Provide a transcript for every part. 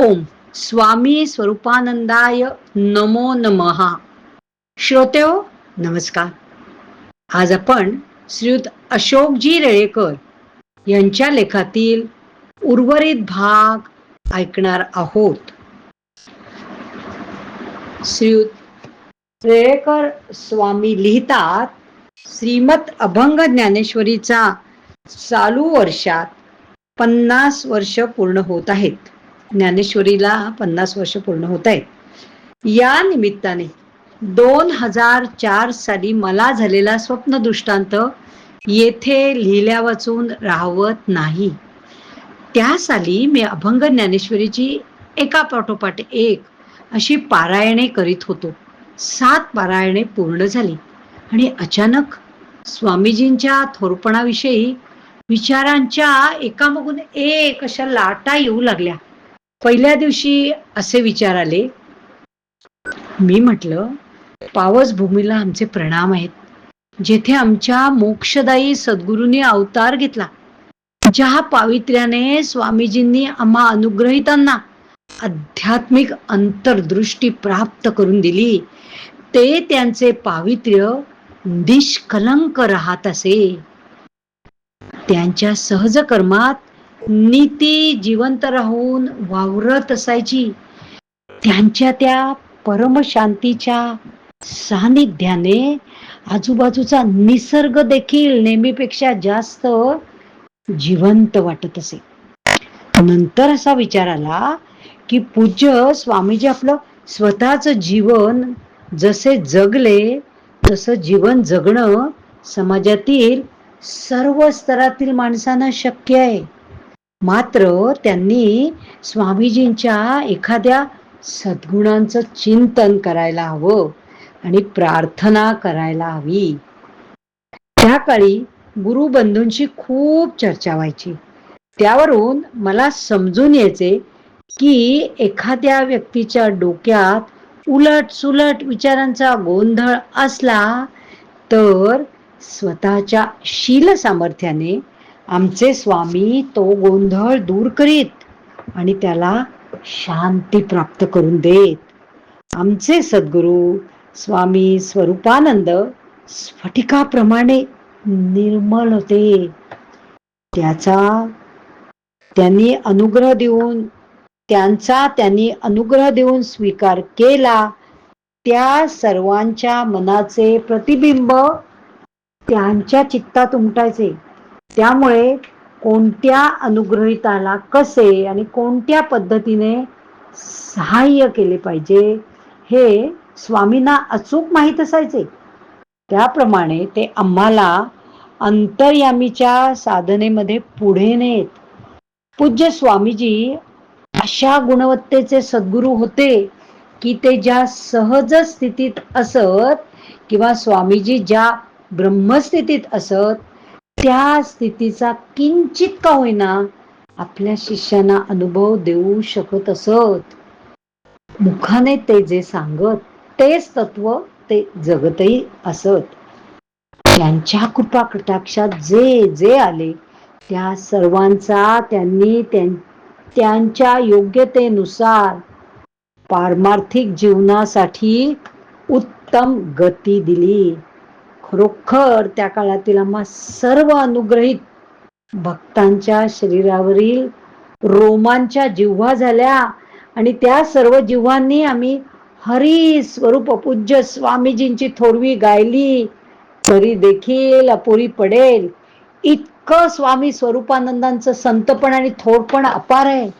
ओम. स्वामी स्वरूपानंदाय नमो नमहा श्रोते हो नमस्कार. आज आपण श्रीयुत अशोकजी रेळेकर यांच्या लेखातील उर्वरित भाग ऐकणार आहोत. श्रीयुत रेळेकर स्वामी लिहितात श्रीमत अभंग ज्ञानेश्वरीचा चालू वर्षात पन्नास वर्ष पूर्ण होत आहेत. ज्ञानेश्वरीला पन्नास वर्ष पूर्ण होत आहेत. या निमित्ताने दोन हजार चार साली मला झालेला स्वप्न दृष्टांत येथे लिहिल्या वाचून राहवत नाही. त्या साली मी अभंग ज्ञानेश्वरीची एका पाठोपाठ एक अशी पारायणे करीत होतो. सात पारायणे पूर्ण झाली आणि अचानक स्वामीजींच्या थोरपणाविषयी विचारांच्या एकामागून एक अशा लाटा येऊ लागल्या. पहिल्या दिवशी असे विचार आले. मी म्हटलं पावस भूमीला आमचे प्रणाम आहेत. जेथे आमच्या मोक्षदायी सद्गुरूंनी अवतार घेतला. ज्या पावित्र्याने स्वामीजींनी आम्हा अनुग्रहितांना आध्यात्मिक अंतर्दृष्टी प्राप्त करून दिली ते त्यांचे पावित्र्य निष्कलंक राहत असे. त्यांच्या सहज कर्मात नीती जिवंत राहून वावरत असायची. त्यांच्या त्या परमशांतीच्या सानिध्याने आजूबाजूचा निसर्ग देखील नेहमीपेक्षा जास्त जिवंत वाटत असे. नंतर असा विचार आला की पूज्य स्वामीजी आपलं स्वतःच जीवन जसे जगले तसं जीवन जगणं समाजातील सर्व स्तरातील माणसांना शक्य आहे. मात्र त्यांनी स्वामीजींच्या एखाद्या सद्गुणांचं चिंतन करायला हवं आणि प्रार्थना करायला हवी. त्या काळी गुरुबंधूंशी खूप चर्चा व्हायची. त्यावरून मला समजून यायचे की एखाद्या व्यक्तीच्या डोक्यात उलट सुलट विचारांचा गोंधळ असला तर स्वतःच्या शील सामर्थ्याने आमचे स्वामी तो गोंधळ दूर करीत आणि त्याला शांती प्राप्त करून देत. आमचे सद्गुरू स्वामी स्वरूपानंद स्फटिकाप्रमाणे निर्मळ होते. त्याचा त्यांनी अनुग्रह देऊन त्यांचा त्यांनी अनुग्रह देऊन स्वीकार केला. त्या सर्वांच्या मनाचे प्रतिबिंब त्यांच्या चित्तात उमटायचे. त्यामुळे कोणत्या अनुग्रहिताला कसे आणि कोणत्या पद्धतीने सहाय्य केले पाहिजे हे स्वामींना अचूक माहीत असायचे. त्याप्रमाणे ते आम्हाला अंतर्यामीच्या साधनेमध्ये पुढे नेत. पूज्य स्वामीजी अशा गुणवत्तेचे सद्गुरू होते की ते ज्या सहज स्थितीत असत किंवा स्वामीजी ज्या ब्रह्मस्थितीत असत त्या स्थितीचा किंचित का होईना आपल्या शिष्यांना अनुभव देऊ शकत असत. मुखाने ते जे सांगत तेच तत्व ते जगतही असत. त्यांच्या कृपा कटाक्षात जे जे आले त्या सर्वांचा त्यांनी त्यांच्या योग्यतेनुसार पारमार्थिक जीवनासाठी उत्तम गती दिली. खरोखर त्या काळातील आम्हा सर्व अनुग्रहित भक्तांच्या शरीरावरील रोमांच्या जिव्हा झाल्या. आणि त्या सर्व जिव्हांनी आम्ही हरी स्वरूप पूज्य स्वामीजींची थोरवी गायली तरी देखील अपुरी पडेल. इतकं स्वामी स्वरूपानंदांचं संतपण आणि थोरपण अपार आहे.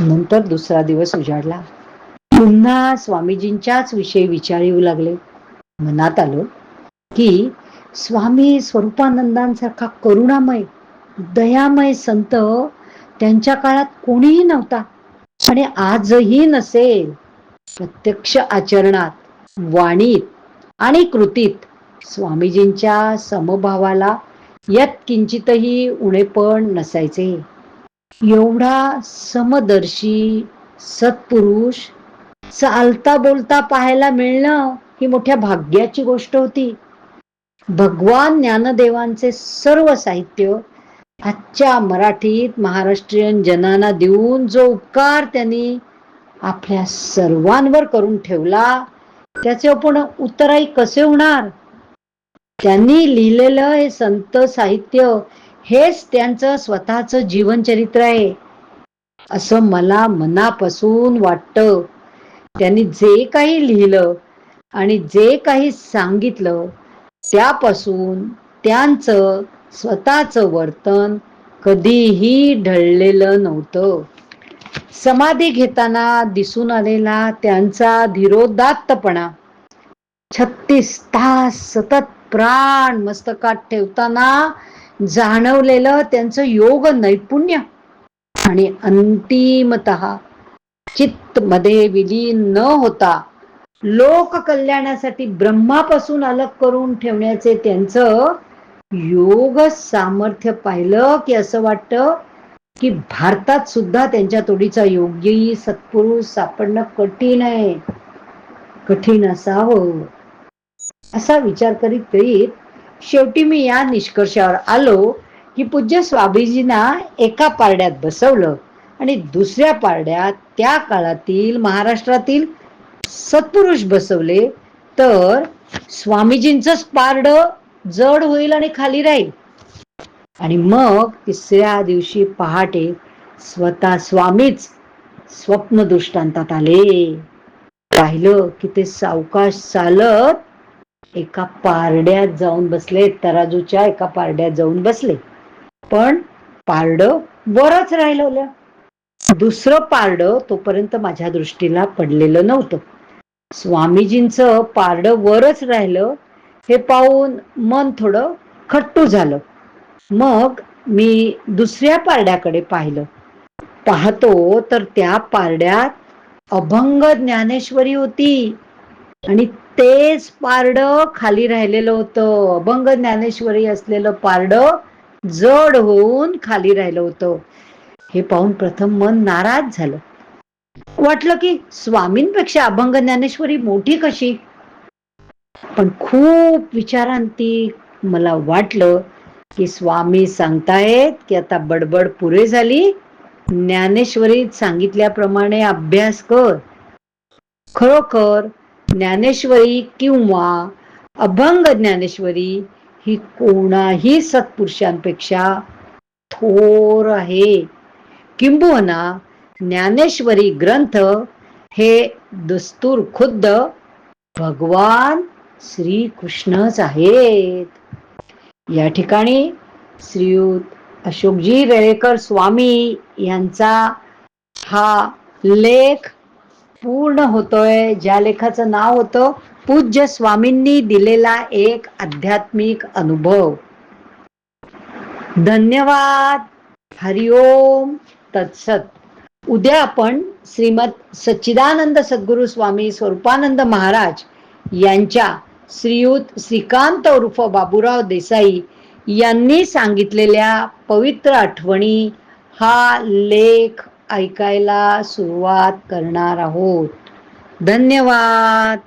नंतर दुसरा दिवस उजाडला. पुन्हा स्वामीजींच्याच विषयी विचार येऊ लागले. मनात आलो की स्वामी स्वरूपानंदांसारखा करुणामय दयामय संत त्यांच्या काळात कोणीही नव्हता आणि आजही नसेल. प्रत्यक्ष आचरणात वाणीत आणि कृतीत स्वामीजींच्या समभावाला यात किंचितही उणेपण नसायचे. एवढा समदर्शी सत्पुरुष चालता बोलता पाहायला मिळणं ही मोठ्या भाग्याची गोष्ट होती. भगवान ज्ञानदेवांचे सर्व साहित्य आजच्या मराठीत महाराष्ट्रीयन जनांना देऊन जो उपकार त्यांनी आपल्या सर्वांवर करून ठेवला त्याचे आपण उत्तराई कसे होणार? त्यांनी लिहिलेलं हे संत साहित्य हेच त्यांचं स्वतःचं जीवनचरित्र आहे असं मला मनापासून वाटतं. त्यांनी जे काही लिहिलं आणि जे काही सांगितलं त्यापासून त्यांचं स्वतःचं वर्तन कधीही ढळलेलं नव्हतं. समाधी घेताना दिसून आलेला त्यांचा धीरोदात्तपणा. छत्तीस तास सतत प्राण मस्तकात ठेवताना जाणवलेलं त्यांचं योग नैपुण्य. आणि अंतिमत चित्त मध्ये विलीन न होता लोक कल्याणासाठी ब्रह्मापासून अलग करून ठेवण्याचे त्यांचं योग सामर्थ्य पाहिलं की असं वाटतं की भारतात सुद्धा त्यांच्या तोडीचा योगी सत्पुरुष सापडणं कठीण आहे. कठीण असावं. असा विचार करीत करीत शेवटी मी या निष्कर्षावर आलो की पूज्य स्वामीजींना एका पारड्यात बसवलं आणि दुसऱ्या पारड्यात त्या काळातील महाराष्ट्रातील सत्पुरुष बसवले तर स्वामीजींचंच पारड जड होईल आणि खाली राहील. आणि मग तिसऱ्या दिवशी पहाटे स्वतः स्वामीच स्वप्न दृष्टांतात आले. पाहिलं की ते सावकाश चालत एका पारड्यात जाऊन बसले तराजूच्या एका पारड्यात जाऊन बसले. पण पारड वरच राहिलं दुसरं पारड तोपर्यंत माझ्या दृष्टीला पडलेलं नव्हतं. स्वामीजींचं पारडं वरच राहिलं हे पाहून मन थोडं खट्टू झालं. मग मी दुसऱ्या पारड्याकडे पाहिलं. पाहतो तर त्या पारड्यात अभंग ज्ञानेश्वरी होती. आणि तेच पारड खाली राहिलेलं होतं. अभंग ज्ञानेश्वरी असलेलं पारड जड होऊन खाली राहिलं होतं. हे पाहून प्रथम मन नाराज झालं. वाटलं की स्वामींपेक्षा अभंग ज्ञानेश्वरी मोठी कशी? पण खूप विचारांती मला वाटलं की स्वामी सांगतायत की आता बडबड पुरे झाली. ज्ञानेश्वरीत सांगितल्याप्रमाणे अभ्यास कर. खरोखर ज्ञानेश्वरी किंवा अभंग ज्ञानेश्वरी ही कोणाही सत्पुरुषांपेक्षा थोर आहे. किंबहुना ज्ञानेश्वरी ग्रंथ हे दस्तूर खुद्द भगवान श्री कृष्णच आहेत. या ठिकाणी श्रीयुत अशोकजी वेळेकर स्वामी यांचा हा लेख पूर्ण होतोय. ज्या लेखाचं नाव होतं पूज्य स्वामींनी दिलेला एक आध्यात्मिक अनुभव. धन्यवाद. हरिओम. तत्सत. उद्या आपण श्रीमद सच्चिदानंद सद्गुरु स्वामी स्वरूपानंद महाराज यांच्या श्रीयुत श्रीकांत उर्फ बाबूराव देसाई यांनी सांगितलेल्या पवित्र आठवणी हा लेख ऐकायला सुरुवात करणार आहोत. धन्यवाद.